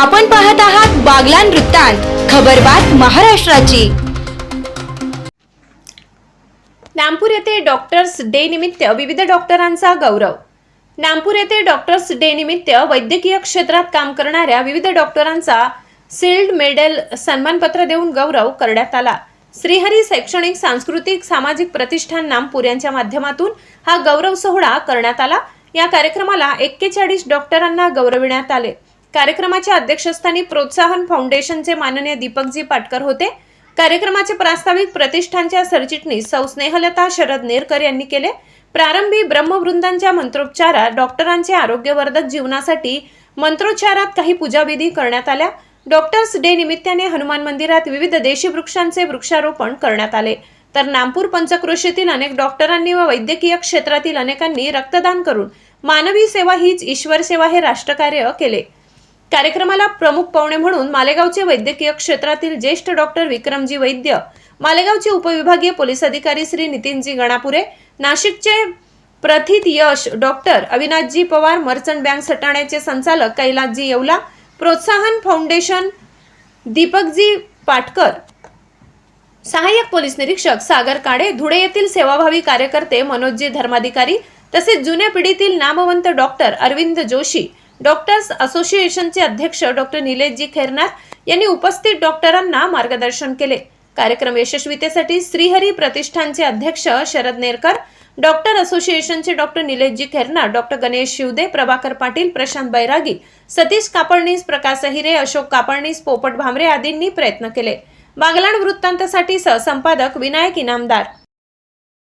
आपण पाहत आहात बागलान वृत्तांत खबरबात महाराष्ट्राची. नामपूर येथे डॉक्टर्स डे निमित्त विविध डॉक्टरांचा गौरव. नामपूर येथे डॉक्टर्स डे निमित्त वैद्यकीय क्षेत्रात काम करणाऱ्या विविध डॉक्टरांचा सिल्ड मेडल सन्मानपत्र देऊन गौरव करण्यात आला. श्रीहरी शैक्षणिक सांस्कृतिक सामाजिक प्रतिष्ठान नामपूर यांच्या माध्यमातून हा गौरव सोहळा करण्यात आला. या कार्यक्रमाला एक्केचाळीस डॉक्टरांना गौरविण्यात आले. कार्यक्रमाच्या अध्यक्षस्थानी प्रोत्साहन फाउंडेशनचे माननीय दीपकजी पाटकर होते. कार्यक्रमाचे प्रास्ताविक प्रतिष्ठानच्या सरचिटणीस सौ स्नेहलता शरद नेरकर यांनी केले. प्रारंभी ब्रह्मवृंदांच्या मंत्रोच्चारात डॉक्टरांचे आरोग्यवर्धक जीवनासाठी मंत्रोच्चारात काही पूजाविधी करण्यात आल्या. डॉक्टर्स डे निमित्ताने हनुमान मंदिरात विविध देशी वृक्षांचे वृक्षारोपण करण्यात आले. तर नागपूर पंचक्रोशीतील अनेक डॉक्टरांनी व वैद्यकीय क्षेत्रातील अनेकांनी रक्तदान करून मानवी सेवा हीच ईश्वर सेवा हे राष्ट्रकार्य केले. कार्यक्रमाला प्रमुख पाहुणे म्हणून मालेगावचे वैद्यकीय क्षेत्रातील ज्येष्ठ डॉक्टर विक्रमजी वैद्य मालेगावचे उपविभागीय पोलीस अधिकारी श्री नितीनजी गणापुरे नाशिकचे प्रथित यश doctor Avinashji Pawar merchant bank सटाण्याचे संचालक कैलासजी येवला प्रोत्साहन फाउंडेशन दीपकजी पाटकर सहाय्यक पोलीस निरीक्षक सागर काडे धुळे येथील सेवाभावी कार्यकर्ते मनोजजी धर्माधिकारी तसेच जुन्या पिढीतील नामवंत डॉक्टर अरविंद जोशी डॉक्टर्स असोसिएशनचे अध्यक्ष डॉक्टर निलेशजी खैरनार यांनी उपस्थित डॉक्टरांना मार्गदर्शन केले. कार्यक्रम यशस्वीतेसाठी श्रीहरी प्रतिष्ठानचे अध्यक्ष शरद नेरकर डॉक्टर असोसिएशनचे डॉक्टर निलेशजी खैरनार डॉक्टर गणेश शिवदे प्रभाकर पाटील प्रशांत बैरागी सतीश कापडणीस प्रकाश हिरे अशोक कापडणीस पोपट भामरे आदींनी प्रयत्न केले. बागलाण वृत्तांतासाठी सहसंपादक विनायक इनामदार.